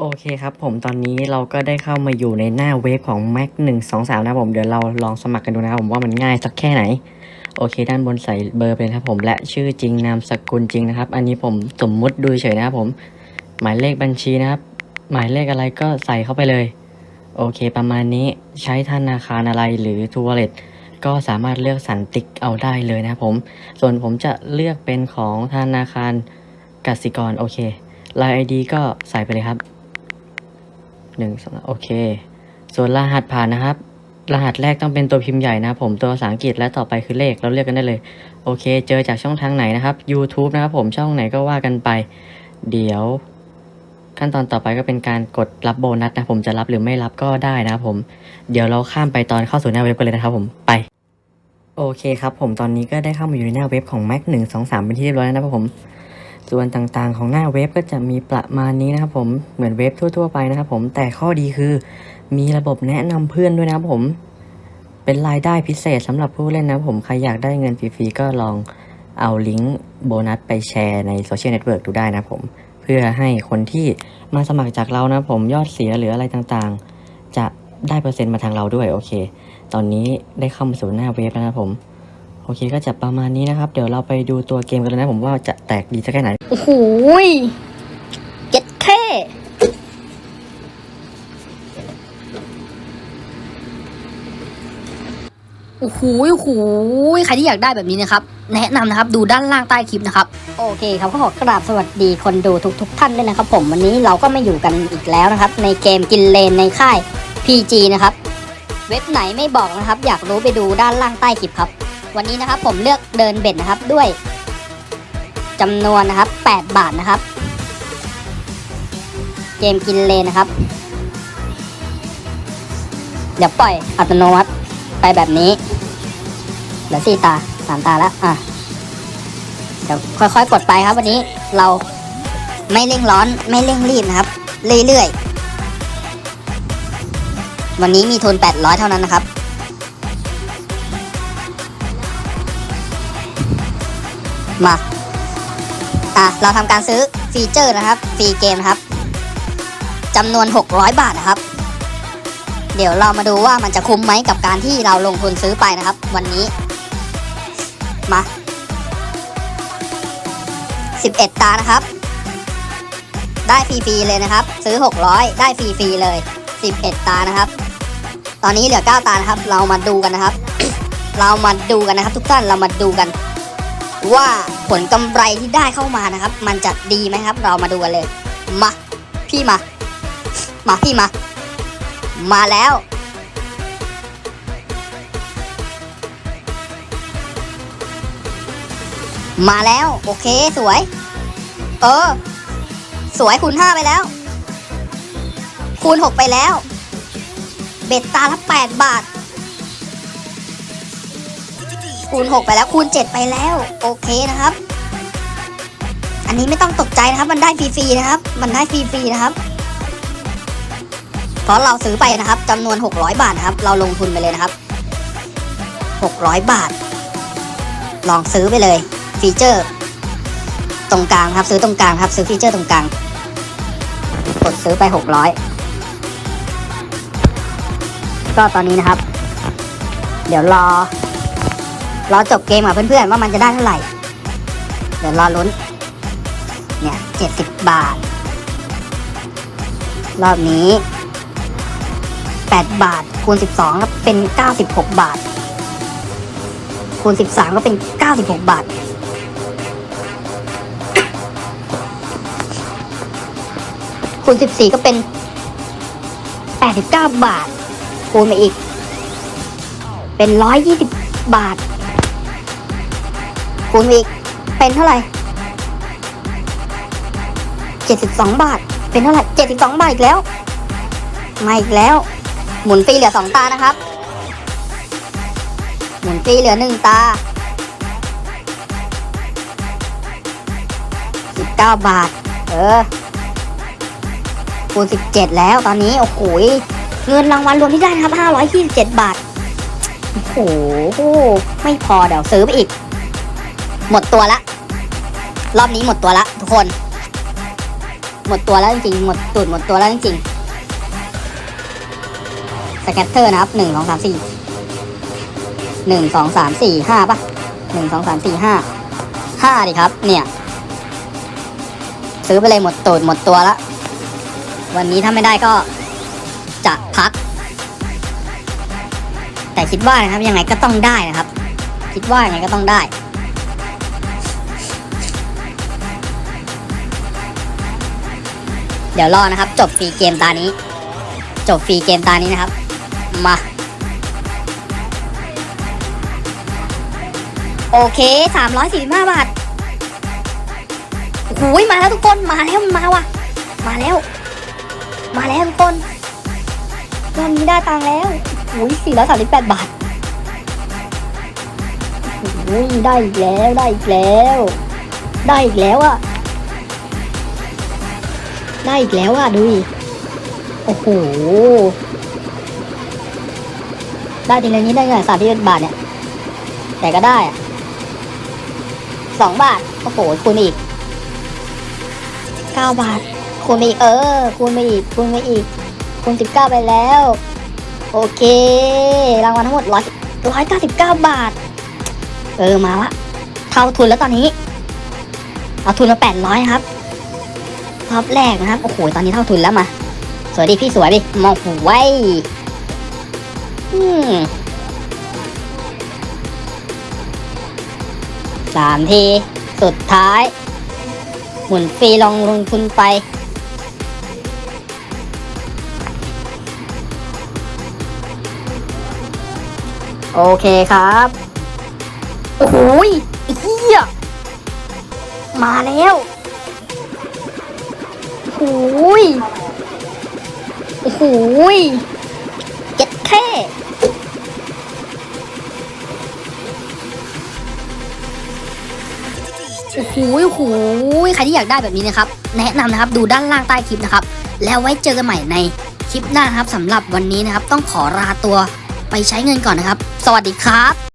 โอเคครับผมตอนนี้เราก็ได้เข้ามาอยู่ในหน้าเว็บของ Mac 1 2 3 นะผมเดี๋ยวเราลองสมัครกันดูนะครับผมว่ามันง่ายสักแค่ไหน โอเค ด้านบนใส่เบอร์ไปเลยนครับผมและชื่อจริงนามสกุลจริงนะครับ อันนี้ผมสมมุติดูเฉยนะครับผม หมายเลขบัญชีนะครับ หมายเลขอะไรก็ใส่เข้าไปเลย โอเค ประมาณนี้ใช้ธนาคารอะไรหรือทัวร์เลตก็สามารถเลือกสันติ๊กเอาได้เลยนะครับผม ส่วนผมจะเลือกเป็นของธนาคารกสิกรโอเครายไอดีก็ใส่ไปเลยครับ หนึ่งสองโอเค ส่วนรหัสผ่านนะครับ รหัสแรกต้องเป็นตัวพิมพ์ใหญ่นะผมตัวภาษาอังกฤษและต่อไปคือเลขเราเลือกกันได้เลย โอเค เจอจากช่องทางไหนนะครับ YouTube นะครับผมช่องไหนก็ว่ากันไป เดี๋ยว ขั้นตอนต่อไปก็เป็นการกดรับโบนัสนะผมจะรับหรือไม่รับก็ได้นะครับผม เดี๋ยวเราข้ามไปตอนเข้าสู่หน้าเว็บกันเลยนะครับผมไปโอเคครับผมตอนนี้ก็ได้เข้ามาอยู่ในหน้าเว็บของ Mac 1 2 3เป็นที่เรียบร้อยแล้วนะครับผม ส่วนต่างๆของหน้าเว็บก็จะมีประมาณนี้นะครับผมเหมือนเว็บทั่ว ๆ ไปนะครับผมแต่ข้อดีคือ มีระบบแนะนำเพื่อนด้วยนะครับผม เป็นรายได้พิเศษสำหรับผู้เล่นนะครับผมใครอยากได้เงินฟรีๆก็ลองเอาลิงก์โบนัสไปแชร์ในโซเชียลเน็ตเวิร์กดูได้นะครับผม เพื่อให้คนที่มาสมัครจากเรานะครับผมยอดเสียหรืออะไรต่างๆ จะได้เปอร์เซ็นต์มาทางเราด้วยโอเค ตอนนี้ได้เข้ามาสู่หน้าเว็บแล้วนะครับผม โอเคก็จะประมาณนี้นะครับ เดี๋ยวเราไปดูตัวเกมกันเลยนะผมว่าจะแตกดีสักแค่ไหน โอ้โหเจ็ดแค่โอ้โหโอ้โหใครที่อยากได้แบบนี้นะครับ แนะนำนะครับ ดูด้านล่างใต้คลิปนะครับ โอเคครับก็ขอกราบสวัสดีคนดูทุกๆท่านด้วยนะครับ ผมวันนี้เราก็มาอยู่กันอีกแล้วนะครับ ในเกมกินเลนในค่าย PG นะครับ เว็บไหนไม่บอกนะครับ อยากรู้ไปดูด้านล่างใต้คลิปครับ วันนี้นะครับผมเลือกเดินเบ็ดนะครับด้วยจำนวนนะครับ 8 บาทนะครับ เกมกินเลนนะครับ เดี๋ยวปล่อยอัตโนมัติไปแบบนี้เหลือสี่ตาสามตาแล้วอะเดี๋ยวค่อยๆกดไปครับ วันนี้เราไม่เร่งร้อนไม่เร่งรีบนะครับ เรื่อยๆ วันนี้มีทุน800 เท่านั้นนะครับ มาอะเราทำการซื้อฟีเจอร์นะครับฟรีเกมครับจำนวน 600 บาทนะครับ เดี๋ยวเรามาดูว่ามันจะคุ้มไหมกับการที่เราลงทุนซื้อไปนะครับ วันนี้มา 11 ตานะครับ ได้ฟรีๆเลยนะครับ ซื้อ 600 ได้ฟรีๆเลย 11 ตานะครับ ตอนนี้เหลือ 9 ตานะครับ เรามาดูกันนะครับ เรามาดูกันนะครับ ทุกท่านเรามาดูกัน ว่าผลกำไรที่ได้เข้ามานะครับ มันจะดีไหมครับ เรามาดูกันเลยมาพี่มา มาพี่มา มาแล้วมาแล้ว โอเคสวย เออ สวยคูณห้าไปแล้ว คูณหกไปแล้ว เบ็ดตาละแปดบาท คูณหกไปแล้วคูณเจ็ดไปแล้ว โอเคนะครับ อันนี้ไม่ต้องตกใจนะครับ มันได้ฟรีๆนะครับ มันได้ฟรีๆนะครับ เพราะเราซื้อไปนะครับจำนวน 600 บาทนะครับ เราลงทุนไปเลยนะครับ 600 บาท ลองซื้อไปเลย ฟีเจอร์ ตรงกลางครับ ซื้อตรงกลางครับ ซื้อฟีเจอร์ตรงกลาง กดซื้อไป 600ก็ตอนนี้นะครับ เดี๋ยวรอ รอจบเกมกับเพื่อนๆว่ามันจะได้เท่าไหร่ เดี๋ยวรอลุ้น เนี่ย70บบาท รอบนี้8บาท คูณ12ก็เป็น96บหกบาท คูณ13ก็เป็น96บาทคูณ 14 ก็เป็น 89 บาท คูณไปอีก เป็น 120 บาท คูณอีก เป็นเท่าไหร่ 72 บาท เป็นเท่าไหร่ 72 บาทอีกแล้ว มาอีกแล้ว หมุนฟรีเหลือสองตานะครับ หมุนฟรีเหลือหนึ่งตาสิบเก้าบาท เออคูณสิบเจ็ดแล้วตอนนี้ โอ้โหยเงินรางวัลรวมที่ได้นะครับห้าร้อยยี่เจ็ดบาท โอ้โห ไม่พอเดี๋ยวซื้อไปอีก หมดตัวละ รอบนี้หมดตัวละ ทุกคน หมดตัวแล้วจริงๆหมดตูดหมดตัวแล้วจริงๆสแกตเตอร์นะครับหนึ่งสองสามสี่หนึ่งสองสามสี่ห้าป่ะหนึ่งสองสามสี่ห้าห้าดิครับ เนี่ย ซื้อไปเลยหมดตูดหมดตัวล้ววันนี้ถ้าไม่ได้ก็จะพัก แต่คิดว่านะครับยังไงก็ต้องได้นะครับ คิดว่ายังไงก็ต้องได้ เดี๋ยวรอนะครับ จบฟรีเกมตานี้ จบฟรีเกมตานี้นะครับ มา โอเค 345 บาทโอ้โหมาแล้วทุกคนมาแล้วมาว่ะ มาแล้ว มาแล้วทุกคนรอบนี้ได้ตังแล้วโอ้ย438 บาทโอ้ยได้อีกแล้วได้อีกแล้ว ได้อีกแล้วอะ ได้อีกแล้วอะดูดิโอ้โหได้ทีละนี้ได้เงินสามที่บาทเนี่ย แต่ก็ได้อะสองบาทโอ้โหคูณอีกเก้าบาทคูณไปอีกเออคูณไปอีกคูณไปอีกคูณสิบเก้าไปแล้ว โอเค รางวัลทั้งหมดร้อยร้อยเก้าสิบเก้าบาท เออมาละเท่าทุนแล้วตอนนี้ เอาทุนมาแปดร้อยครับ รอบแรกนะครับ โอ้โห ตอนนี้เท่าทุนแล้วมา สวยดิพี่สวยดิ มองหูไว้สามที สุดท้าย หมุนฟรีลองลงทุนไป โอเคครับ โอ้โหยไอ้เฮียมาแล้ว ยโอ้โหยเจ็ดแค่โอ้โหยโอ้โหยใครที่อยากได้แบบนี้นะครับ แนะนำนะครับ ดูด้านล่างใต้คลิปนะครับ แล้วไว้เจอกันใหม่ในคลิปหน้าครับสำหรับวันนี้นะครับ ต้องขอลาตัวไปใช้เงินก่อนนะครับ สวัสดีครับ